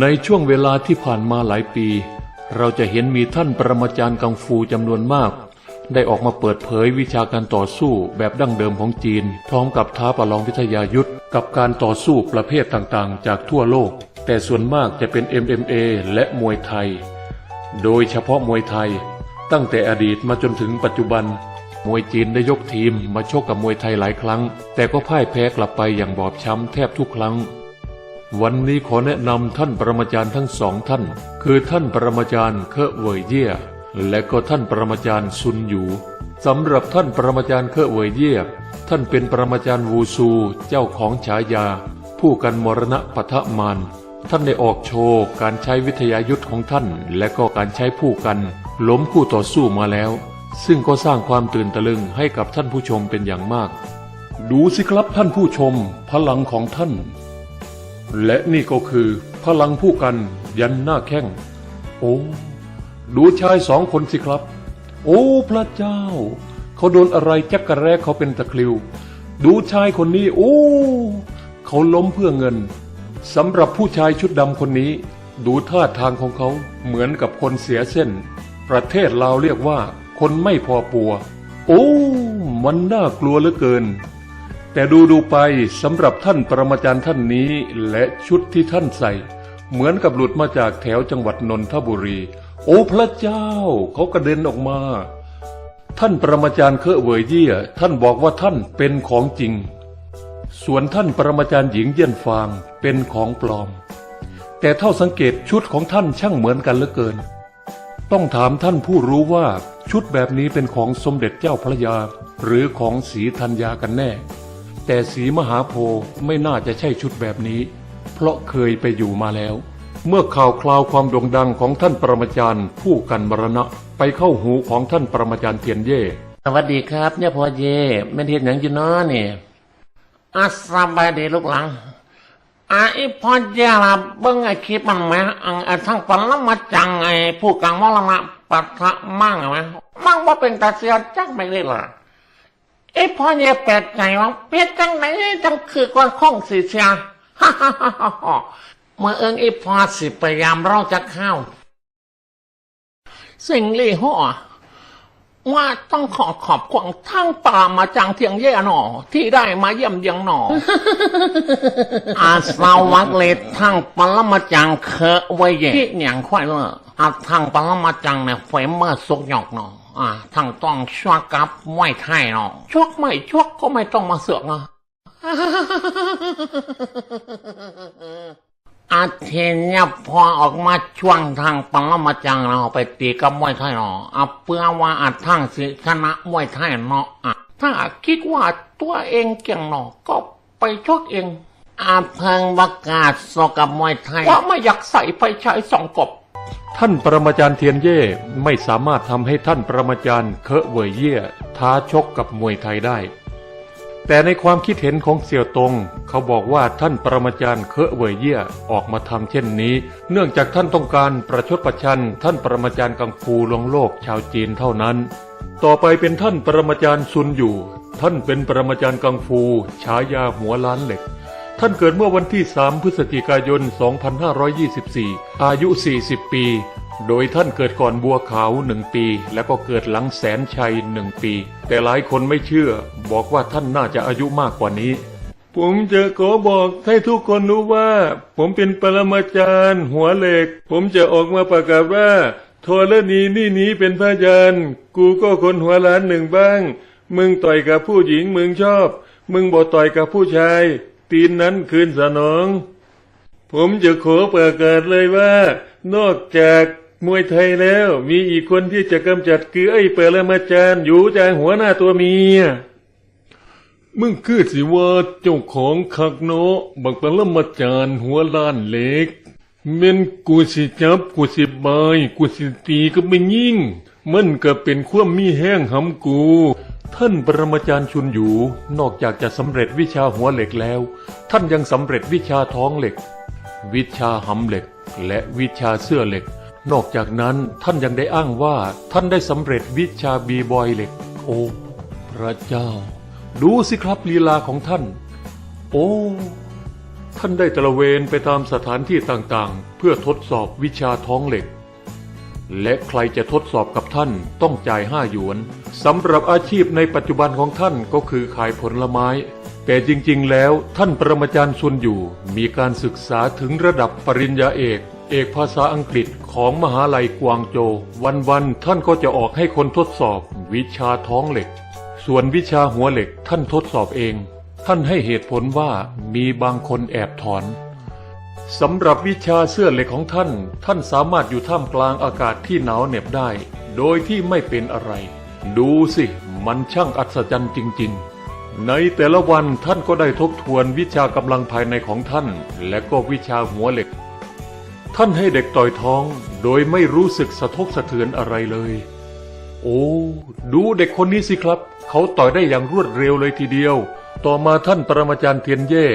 ในช่วงเวลาที่ผ่านมาหลายปี เราจะเห็นมีท่านปรมาจารย์กังฟูจำนวนมาก ได้ออกมาเปิดเผยวิชาการต่อสู้แบบดั้งเดิมของจีน พร้อมกับท้าประลองวิทยายุทธกับการต่อสู้ประเภทต่างๆ จากทั่วโลก แต่ส่วนมากจะเป็น MMA และมวยไทย โดยเฉพาะมวยไทย ตั้งแต่อดีตมาจนถึงปัจจุบัน มวยจีนได้ยกทีมมาชกกับมวยไทยหลายครั้ง แต่ก็พ่ายแพ้กลับไปอย่างบอบช้ำแทบทุกครั้ง วันนี้ขอแนะนำท่านปรมาจารย์ทั้งสองท่าน คือท่านปรมาจารย์เคอเวยเย่และก็ท่านปรมาจารย์ซุนหยูสำหรับท่านปรมาจารย์เคอเวยเย่ท่านเป็นปรมาจารย์วูซูเจ้าของฉายา ผู้กันมรณะปะทะมารท่านได้ออกโชว์การใช้วิทยายุทธของท่าน และก็การใช้ผู้กันล้มคู่ต่อสู้มาแล้ว ซึ่งก็สร้างความตื่นตะลึงให้กับท่านผู้ชมเป็นอย่างมาก ดูสิครับท่านผู้ชม พลังของท่าน และนี่ก็คือพลังผู้กันยันหน้าแข้ง โอ้ ดูชายสองคนสิครับ โอ้ พระเจ้า เขาโดนอะไรจักกระแรกเขาเป็นตะคริว ดูชายคนนี้ โอ้ เขาล้มเพื่อเงินสำหรับผู้ชายชุดดำคนนี้ ดูท่าทางของเขาเหมือนกับคนเสียเส้น ประเทศลาวเรียกว่า คนไม่พอปัว โอ้ มันน่ากลัวเหลือเกิน แต่ดูดูไปสำหรับท่านปรมาจารย์ท่านนี้และชุดที่ท่านใส่ เหมือนกับหลุดมาจากแถวจังหวัดนนทบุรี โอ้พระเจ้าเขากระเด็นออกมา ท่านปรมาจารย์เคอเวยเยี่ยท่านบอกว่าท่านเป็นของจริง ส่วนท่านปรมาจารย์หญิงเยี่ยนฟางเป็นของปลอม แต่เท่าสังเกตชุดของท่านช่างเหมือนกันเหลือเกิน ต้องถามท่านผู้รู้ว่าชุดแบบนี้เป็นของสมเด็จเจ้าพระยา หรือของสีธัญญากันแน่ แต่สีมหาโพธิ์ไม่น่าจะใช่ชุดแบบนี้ เพราะเคยไปอยู่มาแล้ว เมื่อข่าวคราวความโด่งดังของท่านปรมาจารย์ ผู้กันมรณะ ไปเข้าหูของท่านปรมาจารย์เทียนเย่สวัสดีครับเนี่ยพ่อเย่ไม่นเห็นอย่างอยู่นาะนี่อาสบายดีลูกหลังอะไอ้พ่อเย่ละเบิ่งไอ้คลิปมันไหมอังไอ้ทั้งปันละมาจังไอ้ผู้กลางมรณะปัทะมั่งไหมมั่งว่าเป็นตาเสียจักไม่ได้ล่ะ ไอ้พ่อเย่แปลกใจว่าเปียจังไหนจังคือก้อนข้องสีเสียฮ่าฮ่าฮ่าฮ่าเมื่อเอิงไอ้พ่อสิพยายามเราจะเข้าสิ่งลี่ห่อว่าต้องขอขอบคุณทั้งป่ามาจังเทียงเย่หนอ ที่ได้มาเยี่ยมเยียงหนอ อาสาวักเลยทั้งปรมาจังเคอะไว้เย่ที่เหนียงควายเลยอาทั้งปรมาจังเนี่ยเฟมเมอร์สุกหยอกหนอ อ่าทั้งต้องชวกกับไว้ไทยหนอชวกไม่ชวกก็ไม่ต้องมาเสือกอะอาเทนเนี่ยพอออกมาช่วงทางปังละมาจังเราไปตีกับมวยไทยเนาะอะเพื่อว่าอาทั้งสิชนะมวยไทยเนาะอะถ้าคิดว่าตัวเองเก่งเนาะก็ไปชกเองอาเพิงประกาศสกับมวยไทยว่าไม่อยากใส่ไฟฉายสองกบ ท่านปรมาจารย์เทียนเย่ไม่สามารถทำให้ท่านปรมาจารย์เคอะเวยเย่ท้าชกกับมวยไทยได้ แต่ในความคิดเห็นของเสี่ยวตง เขาบอกว่าท่านปรมาจารย์เคอะเวยเย่ออกมาทำเช่นนี้ เนื่องจากท่านต้องการประชดประชัน ท่านปรมาจารย์กังฟูลวงโลกชาวจีนเท่านั้น ต่อไปเป็นท่านปรมาจารย์ซุนอยู่ ท่านเป็นปรมาจารย์กังฟู ฉายาหัวล้านเหล็ก ท่านเกิดเมื่อวันที่ 3 พฤศจิกายน 2524 อายุ 40 ปี โดยท่านเกิดก่อนบัวขาวหนึ่งปี และก็เกิดหลังแสนชัยหนึ่งปี แต่หลายคนไม่เชื่อ บอกว่าท่านน่าจะอายุมากกว่านี้ ผมจะขอบอกให้ทุกคนรู้ว่า ผมเป็นปรมาจารย์ หัวเหล็ก ผมจะออกมาประกาศว่าโทรณีนี่นี้เป็นพยานกูก็คนหัวล้านหนึ่งบ้าง มึงต่อยกับผู้หญิงมึงชอบ มึงบ่ต่อยกับผู้ชาย ตีนนั้นคืนสนอง ผมจะขอประกาศเลยว่า นอกจากมวยไทยแล้ว มีอีกคนที่จะกำจัดคือไอ้เปรมาจารย์อยู่จากหัวหน้าตัวเมียมึงคือสิว่าเจ้าของคักโนะบักปรมาจารย์หัวล้านเหล็กเม่นกูสิจับกูสิบายกูสิตีก็ไม่ยิ่ง มันก็เป็นความมีแห้งหำกู ท่านปรมาจารย์ชุนอยู่ นอกจากจะสำเร็จวิชาหัวเหล็กแล้ว ท่านยังสำเร็จวิชาท้องเหล็ก วิชาหำเหล็ก และวิชาเสื้อเหล็ก นอกจากนั้นท่านยังได้อ้างว่าท่านได้สำเร็จวิชาบีบอยเหล็ก โอ้พระเจ้า ดูสิครับลีลาของท่าน โอ้ท่านได้ตระเวนไปตามสถานที่ต่างๆ เพื่อทดสอบวิชาท้องเหล็ก และใครจะทดสอบกับท่านต้องจ่ายห้าหยวนสำหรับอาชีพในปัจจุบันของท่านก็คือขายผลไม้ แต่จริงๆ แล้วท่านปรมาจารย์ซุนอยู่ มีการศึกษาถึงระดับปริญญาเอก เอกภาษาอังกฤษของมหาลัยกวางโจววันๆท่านก็จะออกให้คนทดสอบ วิชาท้องเหล็ก ส่วนวิชาหัวเหล็กท่านทดสอบเอง ท่านให้เหตุผลว่ามีบางคนแอบถอน สำหรับวิชาเสื้อเหล็กของท่าน ท่านสามารถอยู่ท่ามกลางอากาศที่หนาวเหน็บได้ โดยที่ไม่เป็นอะไร ดูสิ มันช่างอัศจรรย์จริง ๆ ในแต่ละวันท่านก็ได้ทบทวนวิชากำลังภายในของท่าน และก็วิชาหัวเหล็ก ท่านให้เด็กต่อยท้อง โดยไม่รู้สึกสะทกสะเทือนอะไรเลย โอ้ ดูเด็กคนนี้สิครับ เขาต่อยได้อย่างรวดเร็วเลยทีเดียว ต่อมาท่านปรมาจารย์เทียนเย่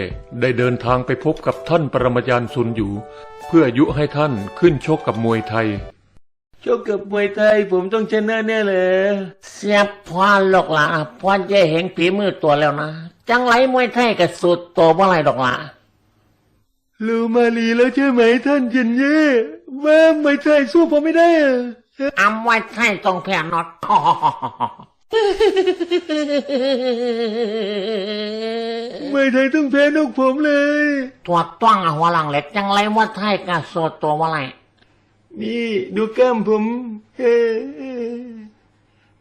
ได้เดินทางไปพบกับท่านปรมาจารย์ซุนอยู่ เพื่อยุให้ท่านขึ้นชกกับมวยไทยชกกับมวยไทยผมต้องชนะแน่เลยเสียพ่อหลอกละพ่อเย่เห็นฝีมือตัวแล้วนะ จังไรมวยไทยกับสุดตัวว่าไรดอกละรู้มาลีแล้วใช่ไหมท่านเจนเย่ว่ามวยไทยสู้ผมไม่ได้อะอำมวยไทยต้องแพ้น็อต มวยไทยต้องแพ้นกผมเลยตัวต้องอะหัวหลังเหล็กจังไรมวยไทยกับสุดตัวว่าไร นี่ดูกล้ามผม เออเออ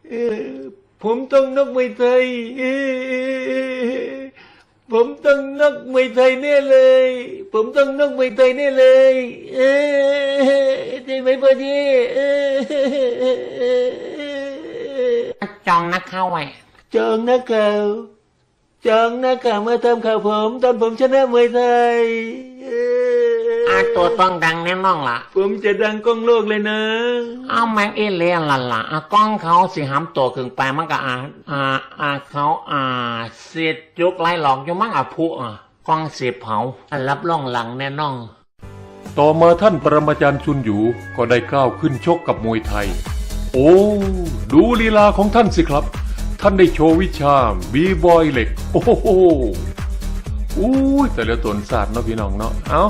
เออผมต้องนกมวยไทยเออเออเออผมต้องนกมวยไทยแน่เลย ผมต้องนกมวยไทยแน่เลย เออใช่ไหมพ่อจีเออ จองนักเข้าไว้จองนักข่าวจองนักข่าวมาทำข่าวผมตอนผมชนะมวยไทยเอออาตัวต้องดังแน่นอนล่ะ ผมจะดังกล้องโลกเลยนะเอาแม็กเอเลียนล่ะล่ะอากล้องเขาสิหำตัวขึ้นไปมันก็อ่าอ่าอ่าเขาอ่าเสียดยุกไล่หลอกอยู่มั้งอะผู้อะกล้องเสียเผาอะรับรองหลังแน่นอนต่อมาท่านปรมาจารย์ซุนอยู่ก็ได้ก้าวขึ้นชกกับมวยไทย โอ้ ดูลีลาของท่านสิครับ ท่านได้โชว์วิชาบีบอยเหล็ก โอ้โหอู้ยแต่ละตนศาสตร์เนาะพี่น้องเนาะ เอา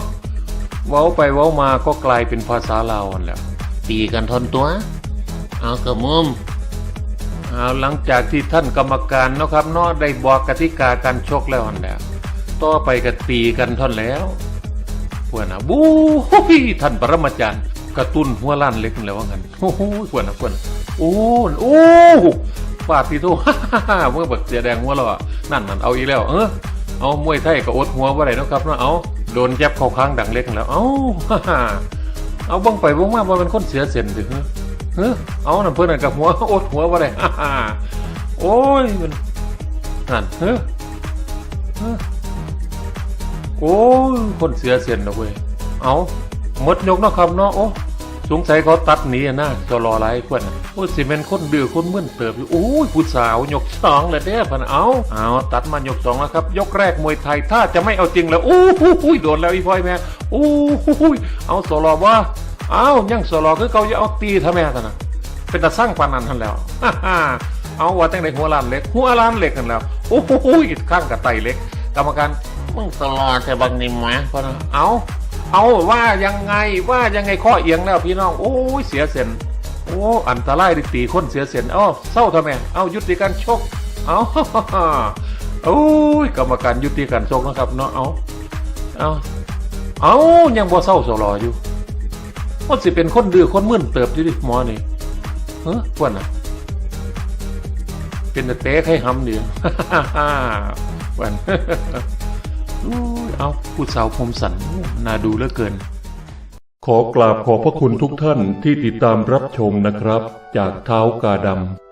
เว้าไปเว้ามาก็กลายเป็นภาษาลาวนั่นแหล้วตีกันทนตัว เอากระมุมเอาหลังจากที่ท่านกรรมการเนาะครับเนาะได้บอกกติกาการชกแล้วนั่นแหละต่อไปก็ตีกันท่อนแล้วพวกนะบู๊ยท่านปรมาจารย์ กระตุ้นหัวล้านเล็กนั่นแหล้วว่างั้นโอ้โหพวกนะพวนโอ้โอ้ปาดทีโตเมื่อบักเสียแดงหัวเราอะนั่นนั่นเอาอีกแล้ว เออเอามวยไทยก็อดหัวว่าไรนะครับเนาะเอาโดนแยบเข้าค้างดังเล็กนั่นแล้ว เอาเอาบ้งไปบ้งมาว่าเป็นคนเสียเส้นถึงเฮ้อเอาน้ำเพื่อนนกับหัวอดหัวว่าไรโอ้ยมันนั่นเฮ้อเฮ้อโอ้ยคนเสียเสียนนะเว้ยเอา หมดยกนะครับเนาะโอ้สงสัยเขาตัดหนีนะจะรออะไรเพื่อนโอ้สิเมนคนเดือคนมึนเติบอยู่โอ้ยผู้สาวยกสองเลยเด้อพันเอาเอาตัดมายกสองแล้วครับ ยกแรกมวยไทยถ้าจะไม่เอาจริงแล้วโอ้โหโดนแล้วอีพอยแม่โอ้โหเอาสรอว่าเอายังสลอคือเขาจะเอาตีทำไมกันนะเป็นตาสร้างปานนันทันแล้วเอาว่าตั้งในหัวลานเล็ก หัวลานเล็กกันแล้วโอ้โหข้างกับไตเล็ก กรรมการมึงตลอแต่บางนิมไหมพอนะเอา เอาว่ายังไงว่ายังไงข้อเอียงแล้วพี่น้อง โอ้ยเสียเส้นโอ้อันตรายดิตีคนเสียเส้นเอาเศร้าทำไมเอายุติการชกเอาโอ้ยกรรมการยุติการชกนะครับเนาะเอาเอาเอายังบ่เศร้าสลออยู่มันสิเป็นคนดื้อคนมึนเติบอยู่ดิหมอนี่เฮ้ยพวนน่ะเป็นแต่เต๊ให้หำเดียววัน เอาผู้สาวคมสันน่าดูเหลือเกิน ขอกราบขอบพระคุณทุกท่านที่ติดตามรับชมนะครับ จากเท้ากาดำ